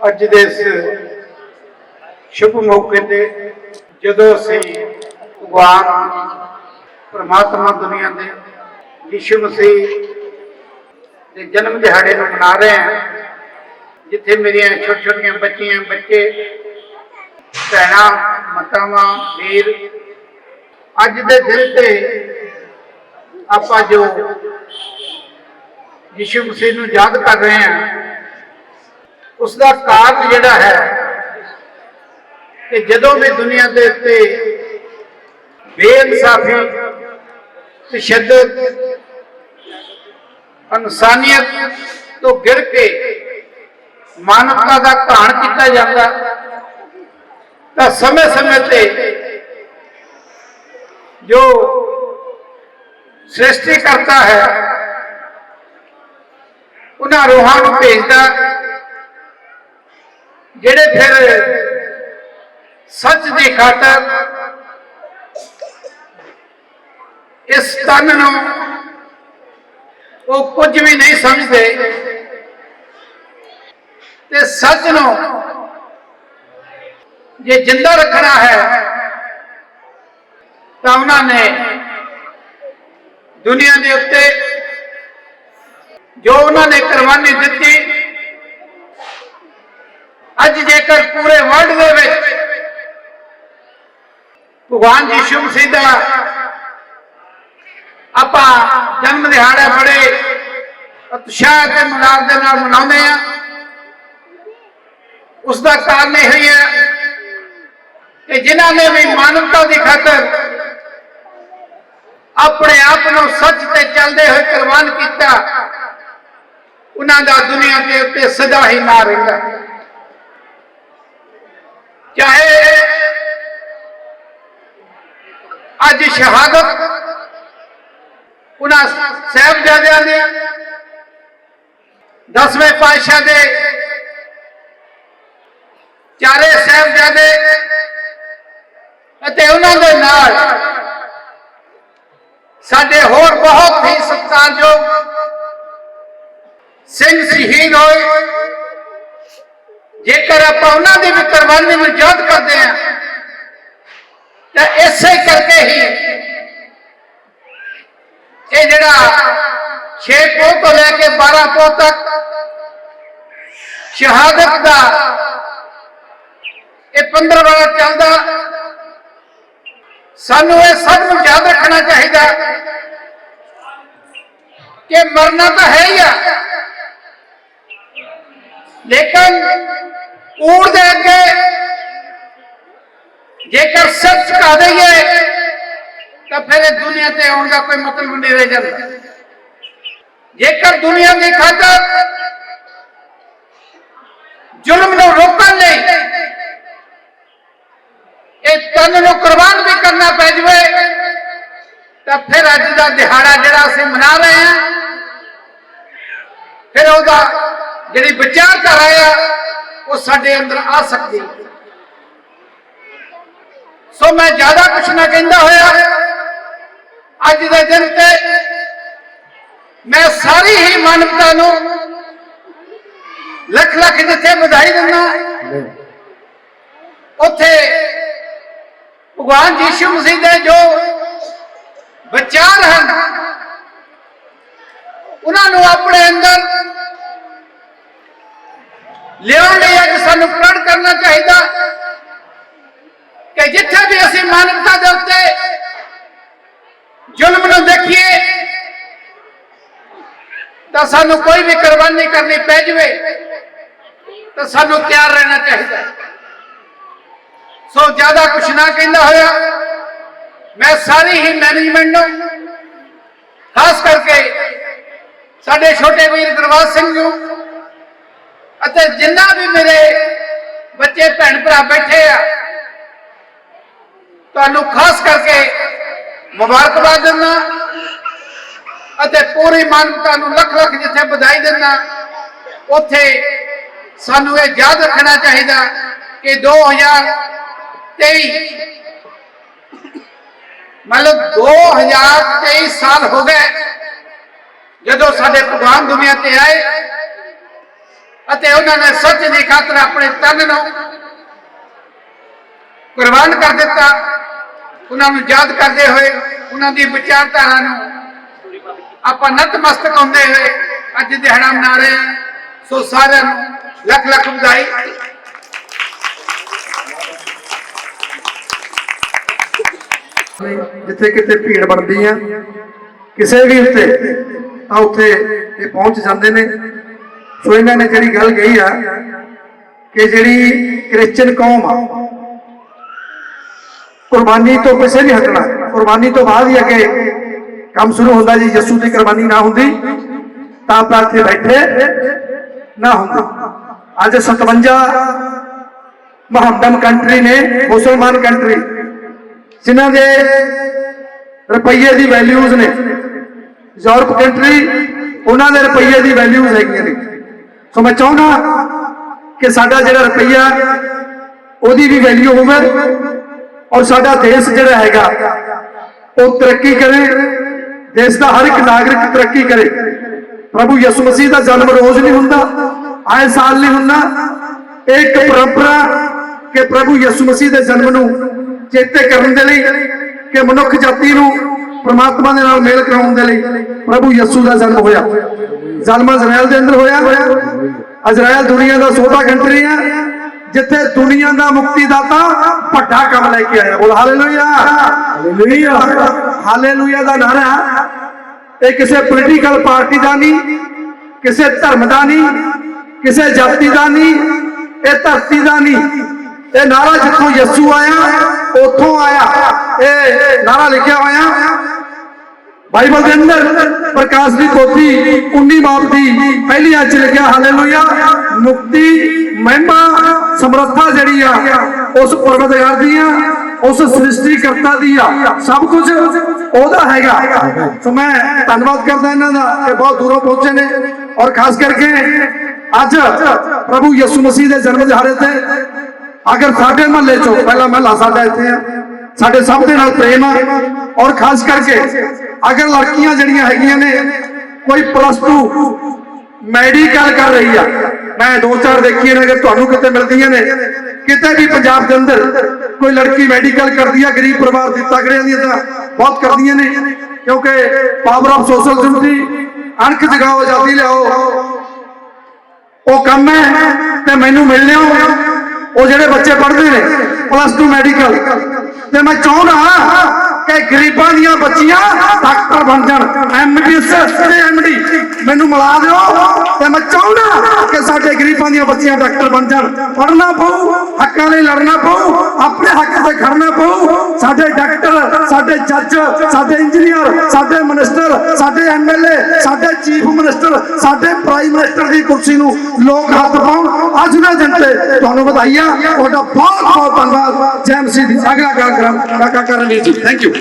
ਅੱਜ ਦੇ ਇਸ ਸ਼ੁਭ ਮੌਕੇ ਤੇ ਜਦੋਂ ਅਸੀਂ ਭਗਵਾਨ ਪਰਮਾਤਮਾ ਦੁਨੀਆ ਦੇ ਯਿਸੂ ਮਸੀਹ ਦੇ ਜਨਮ ਦਿਹਾੜੇ ਨੂੰ ਮਨਾ ਰਹੇ ਹਾਂ, ਜਿੱਥੇ ਮੇਰੀਆਂ ਛੋਟੀਆਂ ਛੋਟੀਆਂ ਬੱਚੀਆਂ, ਬੱਚੇ, ਭੈਣਾਂ, ਮਾਤਾਵਾਂ, ਵੀਰ, ਅੱਜ ਦੇ ਦਿਨ ਤੇ ਆਪਾਂ ਜੋ ਯਿਸੂ ਮਸੀਹ ਨੂੰ ਯਾਦ ਕਰ ਰਹੇ ਹਾਂ ਉਸ ਦਾ ਕਾਰਨ ਜਿਹੜਾ ਹੈ ਕਿ ਜਦੋਂ ਵੀ ਦੁਨੀਆ ਦੇ ਉੱਤੇ ਬੇਇਨਸਾਫੀ, ਤਸ਼ੱਦਦ, ਇਨਸਾਨੀਅਤ ਤੋਂ ਗਿਰ ਕੇ ਮਾਨਵਤਾ ਦਾ ਘਾਣ ਕੀਤਾ ਜਾਂਦਾ, ਤਾਂ ਸਮੇਂ-ਸਮੇਂ ਤੇ ਜੋ ਸ੍ਰਿਸ਼ਟੀ ਕਰਤਾ ਹੈ, ਉਹਨਾਂ ਰੂਹਾਂ ਨੂੰ ਭੇਜਦਾ ਜਿਹੜੇ ਫਿਰ ਸੱਚ ਦੀ ਖਾਤਰ ਇਸ ਤਨ ਨੂੰ ਉਹ ਕੁਝ ਵੀ ਨਹੀਂ ਸਮਝਦੇ ਤੇ ਸੱਚ ਨੂੰ ਜੇ ਜਿੰਦਾ ਰੱਖਣਾ ਹੈ ਤਾਂ ਉਹਨਾਂ ਨੇ ਦੁਨੀਆ ਦੇ ਉੱਤੇ ਜੋ ਉਹਨਾਂ ਨੇ ਕੁਰਬਾਨੀ ਦਿੱਤੀ ਅੱਜ ਜੇਕਰ ਪੂਰੇ ਵਰਲਡ ਦੇ ਵਿੱਚ ਭਗਵਾਨ ਯਿਸੂ ਮਸੀਹ ਦਾ ਆਪਾਂ ਜਨਮ ਦਿਹਾੜਾ ਬੜੇ ਉਤਸ਼ਾਹ ਤੇ ਮਨਾਰ ਦੇ ਨਾਲ ਮਨਾਉਂਦੇ ਆ। ਉਸ ਦਾ ਕਾਰਨ ਇਹ ਹੀ ਹੈ ਕਿ ਜਿਨ੍ਹਾਂ ਨੇ ਵੀ ਮਾਨਵਤਾ ਦੀ ਖਾਤਰ ਆਪਣੇ ਆਪ ਨੂੰ ਸੱਚ ਤੇ ਚੱਲਦੇ ਹੋਏ ਕੁਰਬਾਨ ਕੀਤਾ, ਉਹਨਾਂ ਦਾ ਦੁਨੀਆ ਦੇ ਉੱਤੇ ਸਦਾ ਹੀ ਨਾ ਰਹਿੰਦਾ। ਚਾਹੇ ਅੱਜ ਸ਼ਹਾਦਤ ਉਹਨਾਂ ਸਹਿਬਜ਼ਾਦਿਆਂ ਦੀ ਦਸਵੇਂ ਪਾਤਸ਼ਾਹ ਦੇ ਚਾਰੇ ਸਹਿਬਜ਼ਾਦੇ ਅਤੇ ਉਹਨਾਂ ਦੇ ਨਾਲ ਸਾਡੇ ਹੋਰ ਬਹੁਤ ਹੀ ਸਤਿਕਾਰਯੋਗ ਸਿੰਘ ਸ਼ਹੀਦ ਹੋਏ ਜੇਕਰ ਆਪਾਂ ਉਹਨਾਂ ਦੀ ਵੀ ਕੁਰਬਾਨੀ ਨੂੰ ਯਾਦ ਕਰਦੇ ਹਾਂ, ਤਾਂ ਇਸੇ ਕਰਕੇ ਹੀ ਇਹ ਜਿਹੜਾ 6 ਪੋਹ ਤੋਂ ਲੈ ਕੇ 12 ਪੋਹ ਤੱਕ ਸ਼ਹਾਦਤ ਦਾ ਇਹ 15 ਵਾਲਾ ਚੱਲਦਾ, ਸਾਨੂੰ ਇਹ ਸਭ ਨੂੰ ਯਾਦ ਰੱਖਣਾ ਚਾਹੀਦਾ ਕਿ ਮਰਨਾ ਤਾਂ ਹੈ ਹੀ ਆ। ਲੇਕਿਨ ਕੂੜ ਦੇ ਅੱਗੇ। ਜੇਕਰ ਸੱਚ ਕਾ ਦਈਏ, ਤਾਂ ਫਿਰ ਇਹ ਦੁਨੀਆ ਤੇ ਆਉਣ ਦਾ ਕੋਈ ਮਤਲਬ ਨਹੀਂ ਰਹਿ ਜਾਂਦਾ। ਜੇਕਰ ਦੁਨੀਆ ਦੀ ਖਾਤਰ ਜ਼ੁਲਮ ਨੂੰ ਰੋਕਣ ਲਈ ਇਹ ਤਨ ਨੂੰ ਕੁਰਬਾਨ ਵੀ ਕਰਨਾ ਪੈ ਜਵੇ, ਤਾਂ ਫਿਰ ਅੱਜ ਦਾ ਦਿਹਾੜਾ ਜਿਹੜਾ ਅਸੀਂ ਮਨਾ ਰਹੇ ਹਾਂ, ਫਿਰ ਉਹਦਾ ਜਿਹੜੀ ਵਿਚਾਰਧਾਰਾ ਆ ਉਹ ਸਾਡੇ ਅੰਦਰ ਆ ਸਕਦੀ ਹੈ। ਸੋ ਮੈਂ ਜ਼ਿਆਦਾ ਕੁਝ ਨਾ ਕਹਿੰਦਾ ਹੋਇਆ। ਅੱਜ ਦੇ ਦਿਨ ਤੇ ਮੈਂ ਸਾਰੀ ਹੀ ਮਾਨਵਤਾ ਨੂੰ ਲੱਖ ਲੱਖ ਜਿੱਥੇ ਵਧਾਈ ਦਿੰਦਾ ਉੱਥੇ ਭਗਵਾਨ ਯੀਸ਼ੂ ਮਸੀਹ ਦੇ ਜੋ ਵਿਚਾਰ ਹਨ, ਉਹਨਾਂ ਨੂੰ ਆਪਣੇ ਅੰਦਰ ਲਿਆਉਣ ਸਾਨੂੰ ਪ੍ਰਣ ਕਰਨਾ ਚਾਹੀਦਾ ਕਿ ਜਿੱਥੇ ਵੀ ਅਸੀਂ ਮਾਨਵਤਾ ਦੇ ਉੱਤੇ ਜ਼ੁਲਮ ਨੂੰ ਦੇਖੀਏ, ਤਾਂ ਸਾਨੂੰ ਕੋਈ ਵੀ ਕੁਰਬਾਨੀ ਕਰਨੀ ਪੈ ਜਾਵੇ, ਤਾਂ ਸਾਨੂੰ ਤਿਆਰ ਰਹਿਣਾ ਚਾਹੀਦਾ। ਸੋ ਜ਼ਿਆਦਾ ਕੁਛ ਨਾ ਕਹਿੰਦਾ ਹੋਇਆ, ਮੈਂ ਸਾਰੀ ਹੀ ਮੈਨੇਜਮੈਂਟ ਨੂੰ, ਖਾਸ ਕਰਕੇ ਸਾਡੇ ਛੋਟੇ ਵੀਰ ਗੁਰਵਾਜ ਸਿੰਘ ਨੂੰ ਅਤੇ ਜਿੰਨਾ ਵੀ ਮੇਰੇ ਬੱਚੇ, ਭੈਣ ਭਰਾ ਬੈਠੇ ਆ, ਤੁਹਾਨੂੰ ਖਾਸ ਕਰਕੇ ਮੁਬਾਰਕਬਾਦ ਦਿੰਦਾ ਅਤੇ ਪੂਰੀ ਮਾਨਵਤਾ ਨੂੰ ਲੱਖ ਲੱਖ ਜਿੱਥੇ ਵਧਾਈ ਦਿੰਦਾ, ਉੱਥੇ ਸਾਨੂੰ ਇਹ ਯਾਦ ਰੱਖਣਾ ਚਾਹੀਦਾ ਕਿ 2023 ਮਤਲਬ 2023 ਸਾਲ ਹੋ ਗਏ ਜਦੋਂ ਸਾਡੇ ਭਗਵਾਨ ਦੁਨੀਆ ਤੇ ਆਏ। ਅਤੇ ਉਹਨਾਂ ਨੇ ਸੱਚ ਦੀ ਖਾਤਰ ਆਪਣੇ ਤਨ ਨੂੰ ਕੁਰਬਾਨ ਕਰ ਦਿੱਤਾ। ਉਹਨਾਂ ਨੂੰ ਯਾਦ ਕਰਦੇ ਹੋਏ, ਉਹਨਾਂ ਦੀ ਵਿਚਾਰਧਾਰਾ ਨੂੰ ਆਪਾਂ ਨਤਮਸਤਕ ਹੁੰਦੇ ਹੋਏ ਅੱਜ ਦਿਹਾੜਾ ਮਨਾ ਰਹੇ ਹਾਂ ਸੋ ਸਾਰਿਆਂ ਨੂੰ ਲੱਖ ਲੱਖ ਵਧਾਈ। ਜਿੱਥੇ ਕਿਤੇ ਭੀੜ ਬਣਦੀ ਆ, ਕਿਸੇ ਵੀ ਉੱਤੇ ਤਾਂ ਉੱਥੇ ਇਹ ਪਹੁੰਚ ਜਾਂਦੇ ਨੇ। ਸੋ ਇਹਨਾਂ ਨੇ ਜਿਹੜੀ ਗੱਲ ਕਹੀ ਆ ਕਿ ਜਿਹੜੀ ਕ੍ਰਿਸਚੀਅਨ ਕੌਮ ਆ, ਕੁਰਬਾਨੀ ਤੋਂ ਪਿੱਛੇ ਨਹੀਂ ਹਟਣਾ, ਕੁਰਬਾਨੀ ਤੋਂ ਬਾਅਦ ਹੀ ਅੱਗੇ ਕੰਮ ਸ਼ੁਰੂ ਹੁੰਦਾ ਜੀ, ਯਿਸੂ ਦੀ ਕੁਰਬਾਨੀ ਨਾ ਹੁੰਦੀ, ਤਾਂ ਆਪਾਂ ਇੱਥੇ ਬੈਠੇ ਨਾ ਹੁੰਦੇ। ਅੱਜ 57 ਮੁਹੰਮਦਮ ਕੰਟਰੀ ਨੇ, ਮੁਸਲਮਾਨ ਕੰਟਰੀ, ਜਿਨ੍ਹਾਂ ਦੇ ਰੁਪਈਏ ਦੀ ਵੈਲਿਊਜ਼ ਨੇ, ਯੂਰਪ ਕੰਟਰੀ, ਉਹਨਾਂ ਦੇ ਰੁਪਈਏ ਦੀ ਵੈਲਿਊਜ਼ ਹੈਗੀਆਂ ਨੇ। ਸੋ ਮੈਂ ਚਾਹੁੰਦਾ ਕਿ ਸਾਡਾ ਜਿਹੜਾ ਰੁਪਈਆ, ਉਹਦੀ ਵੀ ਵੈਲਿਊ ਹੋਵੇ ਔਰ ਸਾਡਾ ਦੇਸ਼ ਜਿਹੜਾ ਹੈਗਾ, ਉਹ ਤਰੱਕੀ ਕਰੇ, ਦੇਸ਼ ਦਾ ਹਰ ਇੱਕ ਨਾਗਰਿਕ ਤਰੱਕੀ ਕਰੇ। ਪ੍ਰਭੂ ਯਿਸੂ ਮਸੀਹ ਦਾ ਜਨਮ ਰੋਜ਼ ਨਹੀਂ ਹੁੰਦਾ, ਆਏ ਸਾਲ ਨਹੀਂ ਹੁੰਦਾ। ਇਹ ਇੱਕ ਪਰੰਪਰਾ ਕਿ ਪ੍ਰਭੂ ਯਿਸੂ ਮਸੀਹ ਦੇ ਜਨਮ ਨੂੰ ਚੇਤੇ ਕਰਨ ਦੇ ਲਈ ਕਿ ਮਨੁੱਖ ਜਾਤੀ ਨੂੰ ਪ੍ਰਮਾਤਮਾ ਦੇ ਨਾਲ ਮੇਲ ਕਰਾਉਣ ਦੇ ਲਈ ਪ੍ਰਭੂ ਯਿਸੂ ਦਾ ਜਨਮ ਹੋਇਆ ਜਨਮ ਇਜ਼ਰਾਈਲ ਦੇ ਅੰਦਰ ਹੋਇਆ ਇਜ਼ਰਾਈਲ ਦੁਨੀਆ ਦਾ ਛੋਟਾ ਕੰਟਰੀ ਹੈ ਜਿੱਥੇ ਦੁਨੀਆ ਦਾ ਮੁਕਤੀ ਦਾਤਾ ਵੱਡਾ ਕੰਮ ਲੈ ਕੇ ਆਇਆ ਬੋਲ ਹਾਲੇਲੂਇਆ ਹਾਲੇਲੂਇਆ ਹਾਲੇਲੂਇਆ ਦਾ ਨਾਰਾ ਇਹ ਕਿਸੇ ਪੋਲੀਟੀਕਲ ਪਾਰਟੀ ਦਾ ਨਹੀਂ ਕਿਸੇ ਧਰਮ ਦਾ ਨਹੀਂ ਕਿਸੇ ਜਾਤੀ ਦਾ ਨਹੀਂ ਇਹ ਧਰਤੀ ਦਾ ਨਹੀਂ ਇਹ ਨਾਰਾ ਜਿੱਥੋਂ ਯਿਸੂ ਆਇਆ ਉੱਥੋਂ ਆਇਆ ਇਹ ਨਾਰਾ ਲਿਖਿਆ ਹੋਇਆ ਬਾਈਬਲ ਦੇ ਅੰਦਰ ਪ੍ਰਕਾਸ਼ ਦੀ ਪੋਥੀ 19 ਬਾਬ ਦੀ ਪਹਿਲੀ ਅੱਛ ਲਿਖਿਆ ਹਾਲੇਲੂਇਆ ਮੁਕਤੀ ਮਹਿਮਾ ਸਮਰੱਥਾ ਜਿਹੜੀ ਆ ਉਸ ਪਰਵਤਗਾਰ ਦੀ ਆ ਉਸ ਸ੍ਰਿਸ਼ਟੀ ਕਰਤਾ ਦੀ ਆ ਸਭ ਕੁਝ ਉਹਦਾ ਹੈਗਾ ਸੋ ਮੈਂ ਧੰਨਵਾਦ ਕਰਦਾ ਇਹਨਾਂ ਦਾ ਕਿ ਬਹੁਤ ਦੂਰੋਂ ਪਹੁੰਚੇ ਨੇ ਔਰ ਖਾਸ ਕਰਕੇ ਅੱਜ ਪ੍ਰਭੂ ਯਿਸੂ ਮਸੀਹ ਦੇ ਜਨਮ ਦਿਹਾੜੇ ਤੇ ਅਗਰ ਸਾਡੇ ਮਹੱਲੇ ਚੋਂ ਪਹਿਲਾ ਮਹੱਲਾ ਸਾਡਾ ਇੱਥੇ ਆ ਸਾਡੇ ਸਭ ਦੇ ਨਾਲ ਪ੍ਰੇਮ ਆ। ਔਰ ਖਾਸ ਕਰਕੇ ਅਗਰ ਲੜਕੀਆਂ ਜਿਹੜੀਆਂ ਹੈਗੀਆਂ ਨੇ, ਕੋਈ ਪਲੱਸ 2 ਮੈਡੀਕਲ ਕਰ ਰਹੀ ਆ। ਮੈਂ ਦੋ ਚਾਰ ਦੇਖੀਆਂ ਨੇ ਕਿ ਤੁਹਾਨੂੰ ਕਿਤੇ ਮਿਲਦੀਆਂ ਨੇ, ਕਿਤੇ ਵੀ ਪੰਜਾਬ ਦੇ ਅੰਦਰ ਕੋਈ ਲੜਕੀ ਮੈਡੀਕਲ ਕਰਦੀ ਆ, ਗਰੀਬ ਪਰਿਵਾਰ ਦੀ ਤਗੜਿਆਂ ਦੀ ਤਾਂ ਬਹੁਤ ਕਰਦੀਆਂ ਨੇ। ਕਿਉਂਕਿ ਪਾਵਰ ਆਫ ਸੋਸ਼ਲ ਜੁਨਿਟੀ ਅਣਖ ਜਗਾਓ, ਆਜ਼ਾਦੀ ਲਿਆਓ। ਉਹ ਕੰਮ ਹੈ ਤੇ ਮੈਨੂੰ ਮਿਲ ਲਿਓ ਉਹ ਜਿਹੜੇ ਬੱਚੇ ਪੜ੍ਹਦੇ ਨੇ ਪਲੱਸ 2 ਮੈਡੀਕਲ। ਤੇ ਮੈਂ ਚਾਹੁੰਦਾ ਕਿ ਗਰੀਬਾਂ ਦੀਆਂ ਬੱਚੀਆਂ ਡਾਕਟਰ ਬਣ ਜਾਣ। ਐਮਬੀਐਸ ਤੇ ਐਮਡੀ ਮੈਨੂੰ ਮਿਲਾ ਦਿਓ ਤੇ ਮੈਂ ਚਾਹੁੰਦਾ ਕਿ ਸਾਡੇ ਗਰੀਬਾਂ ਦੀਆਂ ਬੱਚੀਆਂ ਡਾਕਟਰ ਬਣ ਜਾਣ। ਪੜ੍ਹਨਾ ਪਊ, ਹੱਕਾਂ ਲਈ ਲੜਨਾ ਪਊ, ਆਪਣੇ ਹੱਕ ਤੇ ਖੜਨਾ ਪਊ। ਸਾਡੇ ਡਾਕਟਰ, ਸਾਡੇ ਜੱਜ, ਸਾਡੇ ਇੰਜੀਨੀਅਰ, ਸਾਡੇ ਮਿਨਿਸਟਰ, ਸਾਡੇ ਐਮਐਲਏ ਸਾਡੇ ਚੀਫ ਮਿਨਿਸਟਰ, ਸਾਡੇ ਪ੍ਰਾਈਮ ਮਿਨਿਸਟਰ ਦੀ ਕੁਰਸੀ ਨੂੰ ਲੋਕ ਹੱਥ ਪਾਉਣ। ਅੱਜ ਦੇ ਦਿਨ ਤੇ ਤੁਹਾਨੂੰ ਵਧਾਈਆਂ। ਤੁਹਾਡਾ ਬਹੁਤ ਬਹੁਤ ਧੰਨਵਾਦ। ਜੈ ਮਸੀਹ ਅਗਲਾ ਕਾਰਜਕ੍ਰਮ ਕਾਕਾ ਕਰਨ ਜੀ। Thank you